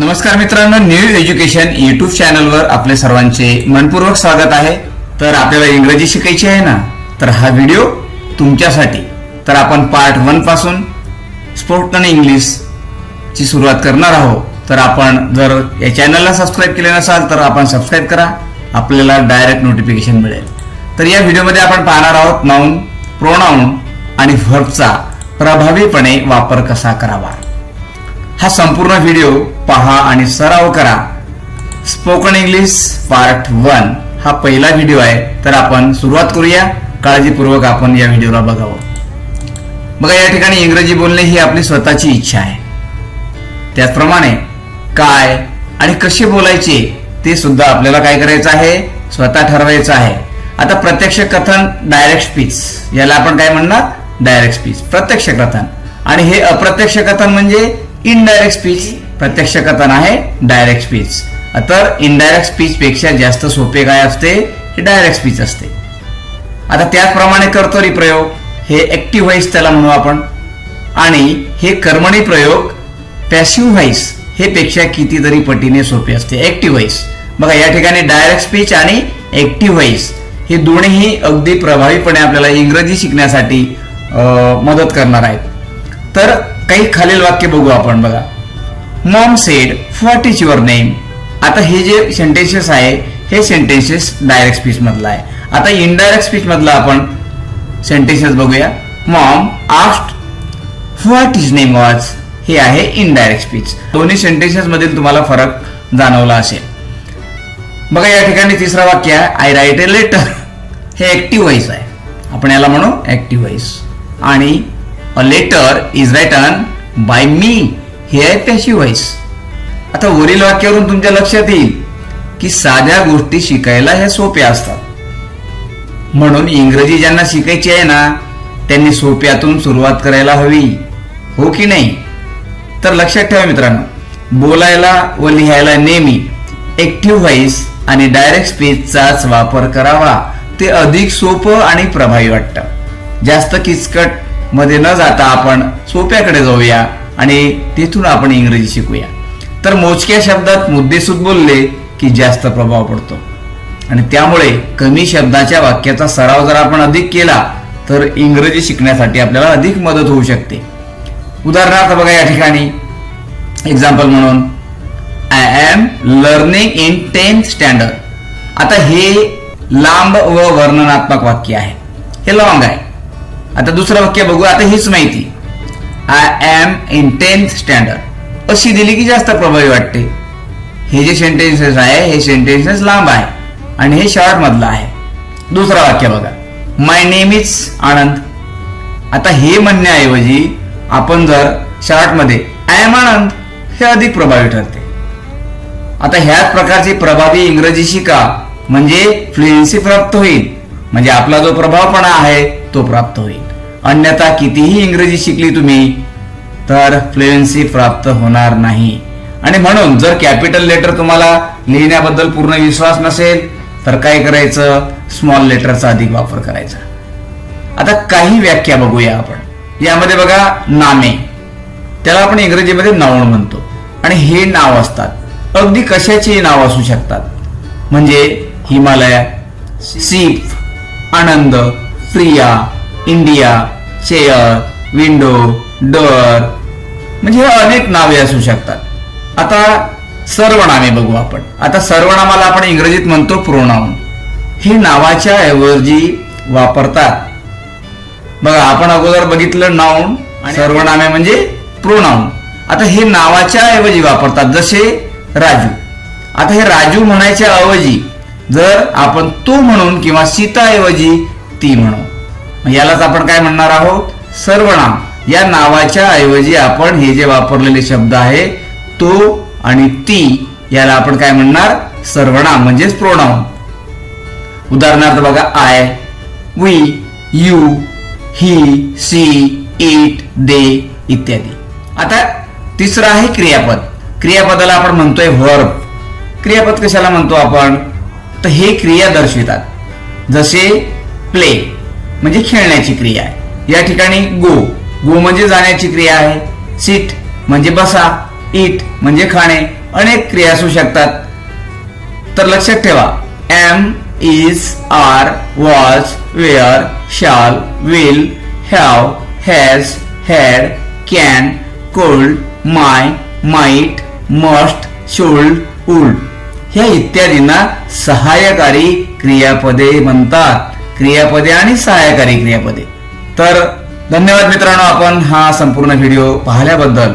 नमस्कार मित्रांनो new education YouTube चॅनलवर आपले सर्वांचे मनपूर्वक स्वागत आहे. तर आपल्याला इंग्रजी शिकायची आहे ना? तर हा व्हिडिओ तुमच्यासाठी. तर आपण पार्ट वनपासून स्पोकन इंग्लिश ची सुरुवात करणार आहोत. तर आपण जर या चॅनलला सबस्क्राईब केले नसाल तर आपण सबस्क्राईब करा. आपल्याला डायरेक्ट नोटिफिकेशन मिळेल. तर या व्हिडिओमध्ये आपण पाहणार आहोत नाऊन प्रोनाऊन आणि व्हर्बचा प्रभावीपणे वापर कसा करावा. हा संपूर्ण व्हिडिओ पहा आणि सराव करा. स्पोकन इंग्लिश पार्ट वन हा पहिला व्हिडिओ आहे. तर आपण सुरुवात करूया. काळजीपूर्वक आपण या व्हिडिओला बघावं. बघा या ठिकाणी इंग्रजी बोलणे ही आपली स्वतःची इच्छा आहे. त्याचप्रमाणे काय आणि कसे बोलायचे ते सुद्धा आपल्याला काय करायचं आहे? स्वतः ठरवायचं आहे. आता प्रत्यक्ष कथन डायरेक्ट स्पीच याला आपण काय म्हणणार? डायरेक्ट स्पीच प्रत्यक्ष कथन. आणि हे अप्रत्यक्ष कथन म्हणजे इनडायरेक्ट स्पीच प्रत्यक्ष कथन आहे डायरेक्ट स्पीच तर इनडायरेक्ट स्पीच पेक्षा जास्त सोपे काय असते? हे डायरेक्ट स्पीच असते. आता त्याचप्रमाणे कर्तरी प्रयोग. हे ऍक्टिव्ह व्हाईस त्याला म्हणू आपण. आणि हे कर्मणी प्रयोग पॅसिव्ह व्हाईस हे पेक्षा कितीतरी पटीने सोपे असते. ऍक्टिव्ह व्हाईस बघा या ठिकाणी डायरेक्ट स्पीच आणि ऍक्टिव्ह व्हाईस हे दोन्हीही अगदी प्रभावीपणे आपल्याला इंग्रजी शिकण्यासाठी अं, मदत करणार आहेत. तर काही खालील वाक्य बघू आपण बघा. Mom said what is your name आता हे जे सेंटेन्सेस आहे हे सेंटेन्सेस डायरेक्ट स्पीच मधला आहे. आता इनडायरेक्ट स्पीच मधला आपण सेंटेन्सेस बघूया. Mom asked what is name was हे आहे इनडायरेक्ट स्पीच दोन्ही सेंटेन्सेस मधील तुम्हाला फरक जाणवला असेल. बघा या ठिकाणी तिसरा वाक्य आहे आय राईट ए लेटर हे ऍक्टिव्ह व्हॉइस आहे. आपण याला म्हणू ऍक्टिव्ह व्हॉइस आणि a letter is written by me हे आहे पॅसिव्ह व्हाईस आता वरील वाक्यावरून तुमच्या लक्षात येईल की साध्या गोष्टी शिकायला ह्या सोप्या असतात. म्हणून इंग्रजी ज्यांना शिकायची आहे ना त्यांनी सोप्यातून सुरुवात करायला हवी. हो की नाही? तर लक्षात ठेवा मित्रांनो बोलायला व लिहायला नेहमी ऍक्टिव्ह व्हॉइस आणि डायरेक्ट स्पीचचाच वापर करावा. ते अधिक सोपं आणि प्रभावी वाटतं. जास्त किचकट मध्ये न जाता आपण सोप्याकडे जाऊया आणि तिथून आपण इंग्रजी शिकूया. तर मोजक्या शब्दात मुद्देसूद बोलले की जास्त प्रभाव पडतो. आणि त्यामुळे कमी शब्दाच्या वाक्याचा सराव जर आपण अधिक केला तर इंग्रजी शिकण्यासाठी आपल्याला अधिक मदत होऊ शकते. उदाहरणार्थ बघा या ठिकाणी. एक्झाम्पल म्हणून I am learning in tenth standard आता हे लांब व वर्णनात्मक वाक्य आहे. हे लॉंग आहे. आता दुसरं वाक्य बघू आता हीच माहिती. I am in tenth standard अशी दिली की जास्त प्रभावी वाटते. हे जे सेंटेन्सेस आहे हे सेंटेन्सेस लांब आहे आणि हे शॉर्ट मधलं आहे. दुसरं वाक्य बघा. माय नेम इज आनंद आता हे म्हणण्याऐवजी आपण जर शॉर्टमध्ये आय एम आनंद हे अधिक प्रभावी ठरते. आता ह्याच प्रकारची प्रभावी इंग्रजी शिका म्हणजे फ्लुएन्सी प्राप्त होईल. म्हणजे आपला जो प्रभावपणा आहे तो प्राप्त होईल. अन्यथा कितीही इंग्रजी शिकली तुम्ही तर फ्लुएन्सी प्राप्त होणार नाही. आणि म्हणून जर कॅपिटल लेटर तुम्हाला लिहिण्याबद्दल पूर्ण विश्वास नसेल तर काय करायचं? स्मॉल लेटरचा अधिक वापर करायचा. आता काही व्याख्या बघूया आपण. यामध्ये बघा नामे. त्याला आपण इंग्रजीमध्ये नाऊन म्हणतो. आणि हे नाव असतात. अगदी कशाची नाव असू शकतात. म्हणजे हिमालय सीप Anand Priya India chair window door म्हणजे हे अनेक नावे असू शकतात. आता सर्वनामे बघू आपण. आता सर्वनामाला आपण इंग्रजीत म्हणतो प्रोनाऊन हे नावाच्या ऐवजी वापरतात. बघा आपण अगोदर बघितलं नाऊन आणि सर्वनामे म्हणजे प्रोनाऊन आता हे नावाच्या ऐवजी वापरतात जसे राजू. आता हे राजू म्हणायच्या ऐवजी जर आपण तू म्हणून किंवा सीता ऐवजी ती म्हणू. यालाच आपण काय म्हणणार आहोत? सर्वनाम. या नावाच्या ऐवजी आपण हे जे वापरलेले शब्द आहे तो आणि ती याला आपण काय म्हणणार? सर्वनाम म्हणजेच प्रोणाम उदाहरणार्थ बघा I we you he she it they इत्यादी. आता तिसरं आहे क्रियापद. क्रियापदाला आपण म्हणतोय व्हर्ब क्रियापद कशाला म्हणतो आपण? तर हे क्रिया दर्शवितात. जसे प्ले म्हणजे खेळण्याची क्रिया आहे. या ठिकाणी गो. गो म्हणजे जाण्याची क्रिया आहे. सीट म्हणजे बसा. इट म्हणजे खाणे. अनेक क्रिया असू शकतात. तर लक्षात ठेवा. Am is are was were shall will have has had can could may might must should would ह्या इत्यादींना सहाय्यकारी क्रियापदे म्हणतात. क्रियापदे आणि सहाय्यकारी क्रियापदे. तर धन्यवाद मित्रांनो आपण हा संपूर्ण व्हिडिओ पाहिल्याबद्दल.